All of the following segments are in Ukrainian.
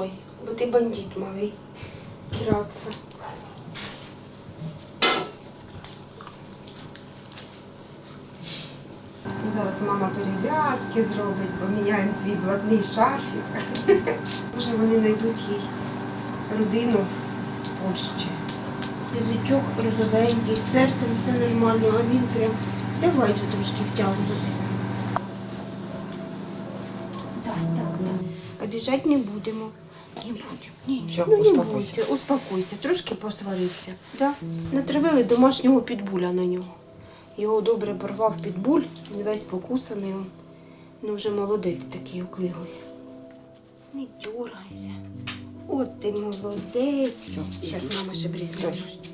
стой, бо ти бандит малий. Драться. Зараз мама перев'язки зробить, поміняємо твій блатний шарфік. Може вони знайдуть їй родину в Польщі. Язичок розовенький, з серцем все нормально, а він прям давай вже трошки втягуватися. Так, так, так. Обіжати не будемо. Не будемо. Ні, Всьо, ну, не успокойся. бойся, успокойся. Трошки посварився. Да? Натравили домашнього підбуля на нього. Його добре порвав підбуль, він весь покусаний. Он. Ну вже молодець такий уклигує. Не дергайся. От ти молодець. Зараз мама ще брізне Всё. трошки.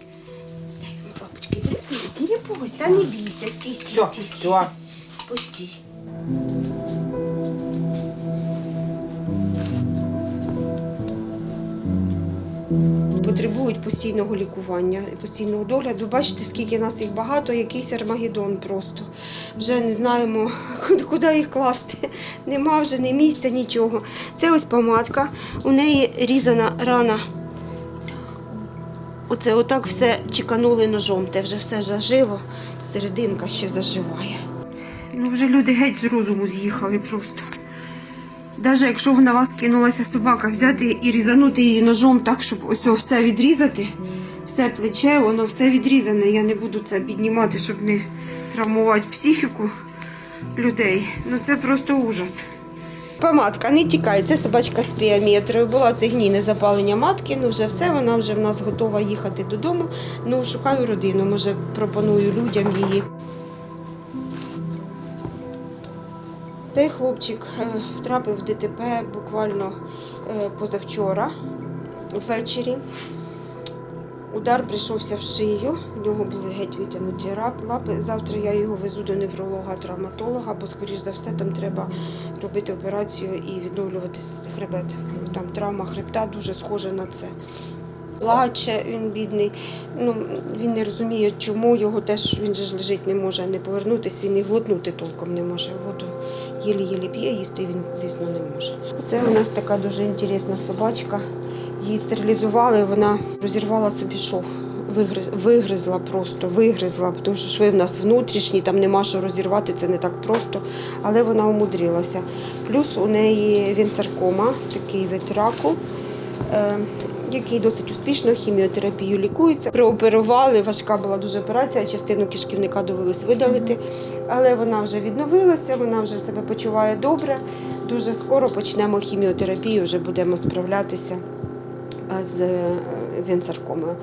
Дай, папочки, брізне. Не бойся, та не бійся, стій, стій, Все, стій, стій. все. Пусти. Потребують постійного лікування, постійного догляду. Бачите, скільки нас їх багато, якийсь армагеддон просто. Вже не знаємо, куди їх класти. Нема вже ні місця, нічого. Це ось помадка, у неї різана рана. Оце отак все чеканули ножом, те вже все зажило, серединка ще заживає. Ну вже люди геть з розуму з'їхали просто. Навіть якщо на вас кинулася собака, взяти і різанути її ножом так, щоб ось все відрізати, все плече, воно все відрізане. Я не буду це піднімати, щоб не травмувати психіку людей. Ну це просто ужас. Помадка, не тікай, це собачка з піаметрою. Була це гнійне запалення матки, ну вже все, вона вже в нас готова їхати додому. Ну, шукаю родину, може пропоную людям її. Цей хлопчик е, втрапив в ДТП буквально е, позавчора ввечері. Удар прийшовся в шию, в нього були геть витягнуті лапи. Завтра я його везу до невролога-травматолога, бо, скоріш за все, там треба робити операцію і відновлювати хребет. Там травма хребта дуже схожа на це. Плаче, він бідний. Ну, він не розуміє, чому його теж він же лежить не може не повернутися, і глотнути толком не може. Воду єлі-єлі п'є, їсти він, звісно, не може. Це у нас така дуже інтересна собачка. Її стерилізували, вона розірвала собі шов. Вигризла просто, вигризла, тому що шви в нас внутрішні, там нема що розірвати, це не так просто, але вона умудрилася. Плюс у неї вінсаркома, такий вид раку, е, який досить успішно хіміотерапію лікується. Прооперували, важка була дуже операція, частину кишківника довелось видалити, але вона вже відновилася, вона вже себе почуває добре. Дуже скоро почнемо хіміотерапію, вже будемо справлятися з е.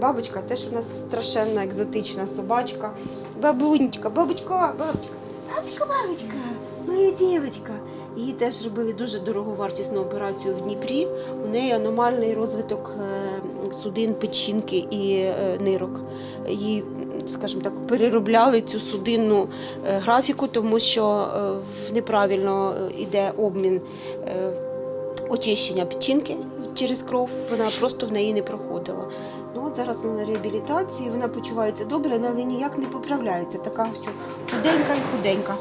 Бабочка теж у нас страшенна екзотична собачка. Бабунечка, бабочка, бабочка, бабочка, бабочка, моя дівчинка. Її теж робили дуже дороговартісну операцію в Дніпрі. У неї аномальний розвиток е, судин, печінки і е, нирок. Її, скажімо так, переробляли цю судинну е, графіку, тому що неправильно йде обмін очищення печінки через кров, вона просто в неї не проходила. Ну от зараз на реабілітації, вона почувається добре, але ніяк не поправляється. Така все худенька і худенька.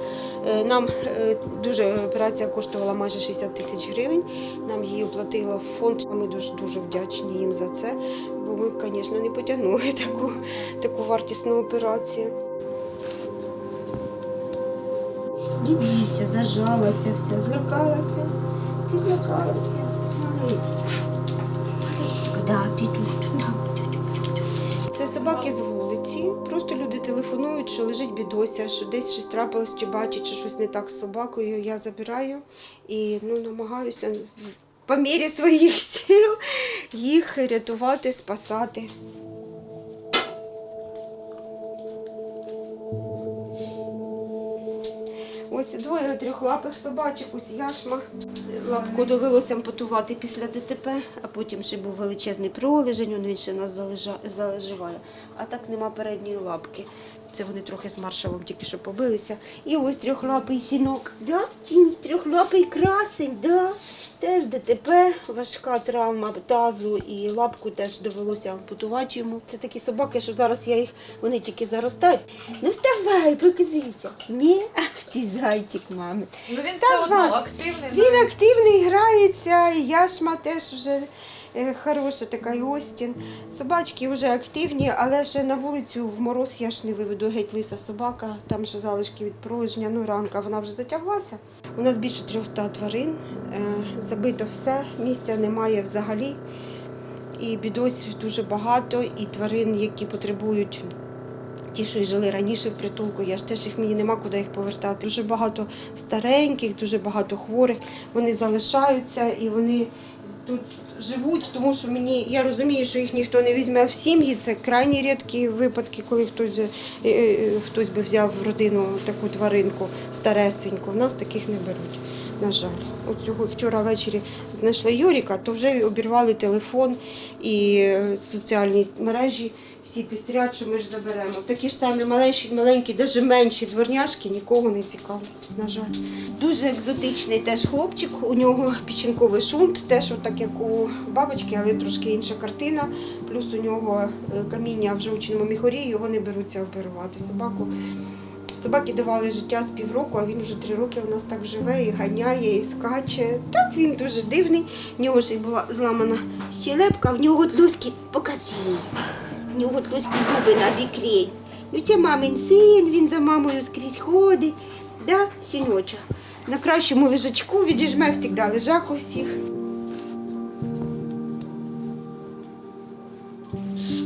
Е, Нам е, дуже операція коштувала майже 60 тисяч гривень. Нам її оплатила фонд. Ми дуже дуже вдячні їм за це, бо ми, звісно, не потягнули таку, таку вартісну операцію. Не бійся, зажалася вся, злякалася. Ти злякалася. Малечечка, да, ти тут. Собаки з вулиці. Просто люди телефонують, що лежить бідося, що десь щось трапилось, чи бачить, що щось не так з собакою. Я забираю і ну, намагаюся по мірі своїх сил їх рятувати, спасати. Ось двоє трьохлапих собачок, ось яшма. Лапку довелося ампутувати після ДТП, а потім ще був величезний пролежень, він ще нас залеживає. А так нема передньої лапки. Це вони трохи з маршалом тільки що побилися. І ось трьохлапий сінок. Да? Трьохлапий красень, да? Теж ДТП, важка травма тазу і лапку теж довелося ампутувати йому. Це такі собаки, що зараз я їх, вони тільки заростають. Ну вставай, показуйся. Ні, ах ти зайчик, мами. Ну він Вставай. все одно активний. Він активний, грається, і яшма теж вже хороша така, Остін. Собачки вже активні, але ще на вулицю в мороз я ж не виведу геть лиса собака, там ще залишки від пролежня, ну ранка вона вже затяглася. У нас більше 300 тварин, е, забито все, місця немає взагалі. І бідосів дуже багато, і тварин, які потребують ті, що жили раніше в притулку, я ж теж їх мені нема куди їх повертати. Дуже багато стареньких, дуже багато хворих. Вони залишаються і вони тут живуть, тому що мені я розумію, що їх ніхто не візьме в сім'ї. Це крайні рідкі випадки, коли хтось е, е, хтось би взяв в родину таку тваринку старесеньку. В нас таких не беруть. На жаль, от цього вчора ввечері знайшли Юріка, то вже обірвали телефон і е, соціальні мережі. Всі пістрять, що ми ж заберемо. Такі ж самі маленькі, маленькі, навіть менші дворняшки нікого не цікаво, на жаль. Дуже екзотичний теж хлопчик. У нього печінковий шунт, теж отак як у бабочки, але трошки інша картина. Плюс у нього е, каміння в жовчному міхорі, його не беруться оперувати. Собаку Собаки давали життя з півроку, а він вже три роки у нас так живе і ганяє, і скаче. Так він дуже дивний. В нього ж і була зламана щелепка, в нього тлюські, покажи. Нього тлюські зуби на бікрень. Ну це мамин син, він за мамою скрізь ходить. Да, синоча. На кращому лежачку відіжме завжди лежак у всіх.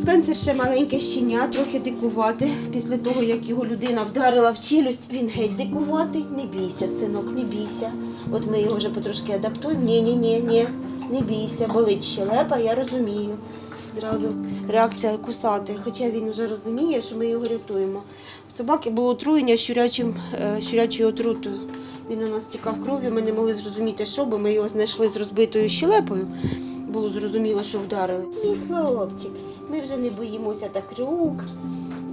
Спенсер ще маленьке щеня, трохи дикувати. Після того, як його людина вдарила в челюсть, він геть дикуватий. Не бійся, синок, не бійся. От ми його вже потрошки адаптуємо. Ні, ні, ні, ні, не бійся, болить щелепа, я розумію. Зразу реакція кусати, хоча він вже розуміє, що ми його рятуємо. У собаки було отруєння щурячим, е, щурячою отрутою. Він у нас тікав кров'ю, ми не могли зрозуміти, що, бо ми його знайшли з розбитою щелепою. Було зрозуміло, що вдарили. Мій хлопчик, ми вже не боїмося так рук.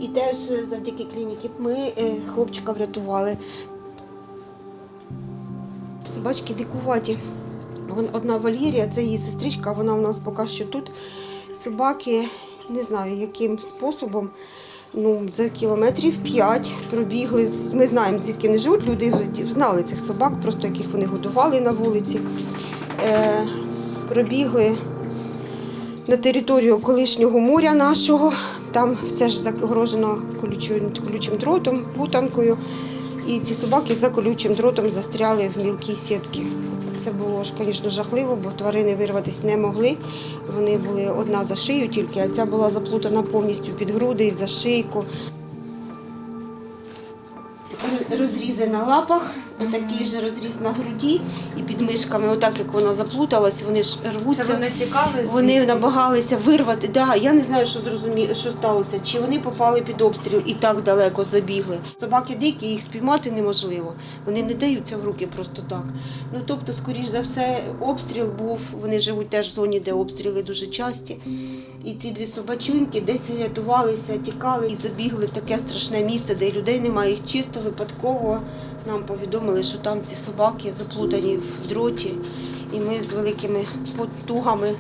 І теж завдяки клініці ми е, хлопчика врятували. Собачки дикуваті. Одна Валерія, це її сестричка, вона у нас поки що тут. Собаки, не знаю, яким способом. Ну, за кілометрів п'ять пробігли. Ми знаємо, звідки вони живуть. Люди знали цих собак, просто яких вони годували на вулиці. Е, пробігли на територію колишнього моря нашого. Там все ж загорожено колючою, колючим дротом, путанкою. І ці собаки за колючим дротом застряли в мілкій сітки. Це було ж, звісно, жахливо, бо тварини вирватися не могли. Вони були одна за шию тільки, а ця була заплутана повністю під груди і за шийку. Розрізи на лапах, такий же розріз на груді і під мишками, отак як вона заплуталась, вони ж рвуться. Це вони тікали Вони намагалися вирвати. Да, я не знаю, що зрозумі... що сталося. Чи вони попали під обстріл і так далеко забігли. Собаки дикі, їх спіймати неможливо. Вони не даються в руки просто так. Ну тобто, скоріш за все, обстріл був. Вони живуть теж в зоні, де обстріли дуже часті. І ці дві собачуньки десь рятувалися, тікали і забігли в таке страшне місце, де людей немає. Їх чисто випадково нам повідомили, що там ці собаки заплутані в дроті. І ми з великими потугами,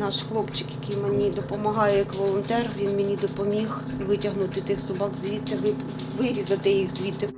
наш хлопчик, який мені допомагає як волонтер, він мені допоміг витягнути тих собак звідти, вирізати їх звідти.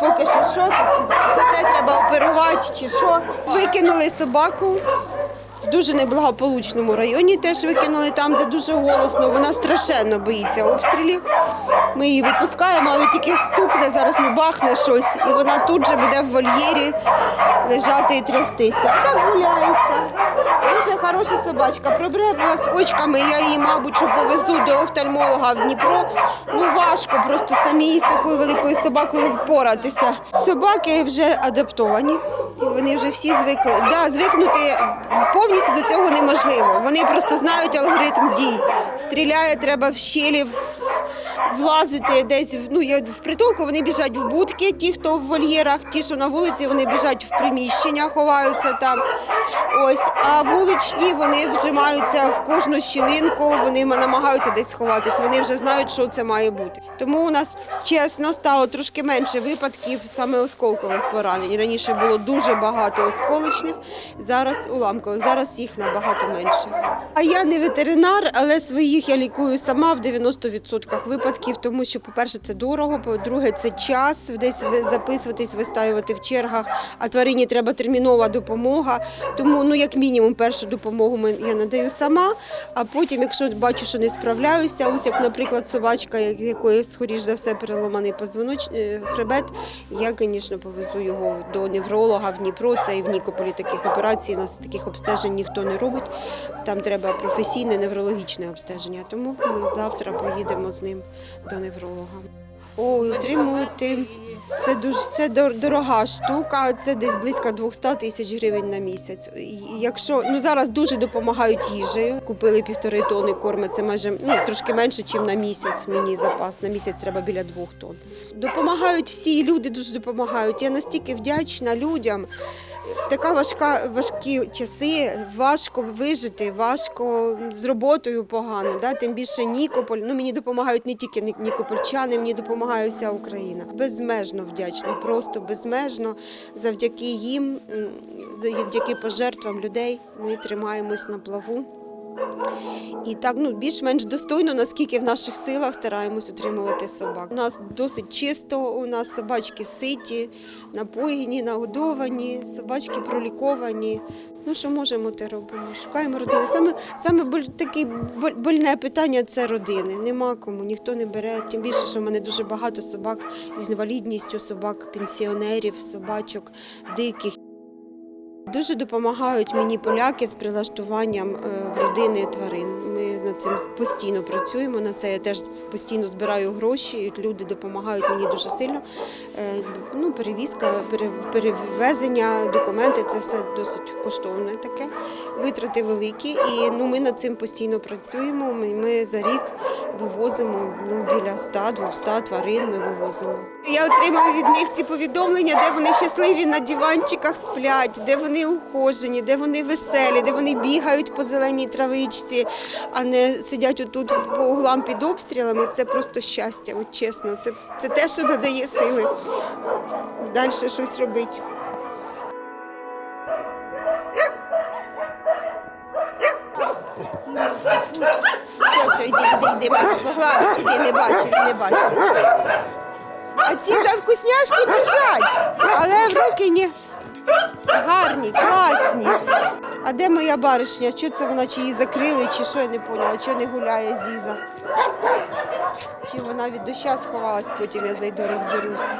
Поки що, що це. Це, це те треба оперувати чи що. Викинули собаку дуже неблагополучному районі теж викинули там, де дуже голосно. Вона страшенно боїться обстрілів. Ми її випускаємо, але тільки стукне зараз, ну бахне щось, і вона тут же буде в вольєрі лежати і трястися. Так гуляється. Дуже хороша собачка. Проблема з очками. Я її, мабуть, що повезу до офтальмолога в Дніпро. Ну важко просто самій з такою великою собакою впоратися. Собаки вже адаптовані. Вони вже всі звикли. Да, звикнути повністю до цього неможливо. Вони просто знають алгоритм дій. Стріляє, треба в щелі, в- влазити десь. в- Ну, в притулку вони біжать в будки, ті, хто в вольєрах, ті, що на вулиці, вони біжать в приміщення, ховаються там. Ось, а вуличні вони вжимаються в кожну щілинку, вони намагаються десь сховатися. Вони вже знають, що це має бути. Тому у нас чесно стало трошки менше випадків саме осколкових поранень. Раніше було дуже багато осколочних, зараз уламкових. Зараз їх набагато менше. А я не ветеринар, але своїх я лікую сама в 90% випадків, тому що, по-перше, це дорого, по-друге, це час десь записуватись, вистаювати в чергах, а тварині треба термінова допомога. Тому, ну, як мінімум, першу допомогу я надаю сама, а потім, якщо бачу, що не справляюся, ось як, наприклад, собачка, якої, скоріш за все, переломаний позвоноч... е, хребет, я, звісно, повезу його до невролога в Дніпро. Це і в Нікополі таких операцій, у нас таких обстежень ніхто не робить. Там треба професійне неврологічне обстеження. Тому ми завтра поїдемо з ним до невролога. Ой, утримувати. Це дуже це дорога штука. Це десь близько 200 тисяч гривень на місяць. Якщо ну зараз дуже допомагають їжею, купили півтори тони корми. Це майже ну трошки менше, ніж на місяць. Мені запас на місяць треба біля двох тонн. Допомагають всі люди, дуже допомагають. Я настільки вдячна людям. Така важка важкі часи, важко вижити, важко з роботою погано. Да? Тим більше Нікополь. Ну мені допомагають не тільки нікопольчани, мені допомагає вся Україна. Безмежно вдячна, просто безмежно. Завдяки їм, завдяки пожертвам людей, ми тримаємось на плаву. І так ну більш-менш достойно, наскільки в наших силах стараємось утримувати собак. У нас досить чисто, у нас собачки ситі, напоєні, нагодовані, собачки проліковані. Ну що можемо, те робимо. Шукаємо родини. Саме саме боль, таке больне питання це родини. Нема кому, ніхто не бере. Тим більше, що в мене дуже багато собак з інвалідністю, собак, пенсіонерів, собачок диких. Дуже допомагають мені поляки з прилаштуванням е, родини тварин. Над цим постійно працюємо. На це я теж постійно збираю гроші. Люди допомагають мені дуже сильно. Е, Ну, перевізка, перевезення, документи це все досить коштовне таке. Витрати великі. І ну, ми над цим постійно працюємо. Ми, ми за рік вивозимо ну, біля 100-200 тварин. Ми вивозимо. Я отримую від них ці повідомлення, де вони щасливі на диванчиках сплять, де вони ухожені, де вони веселі, де вони бігають по зеленій травичці, а не сидять отут по углам під обстрілами. Це просто щастя, от чесно. Це, це те, що надає сили далі щось робити. Іди, не бачив, не бачив. А ці за вкусняшки біжать, але в руки ні. Гарні, класні. А де моя баришня? Що це вона чи її закрили, чи що я не поняла, що не гуляє Зіза? Чи вона від доща сховалась, потім я зайду, розберуся.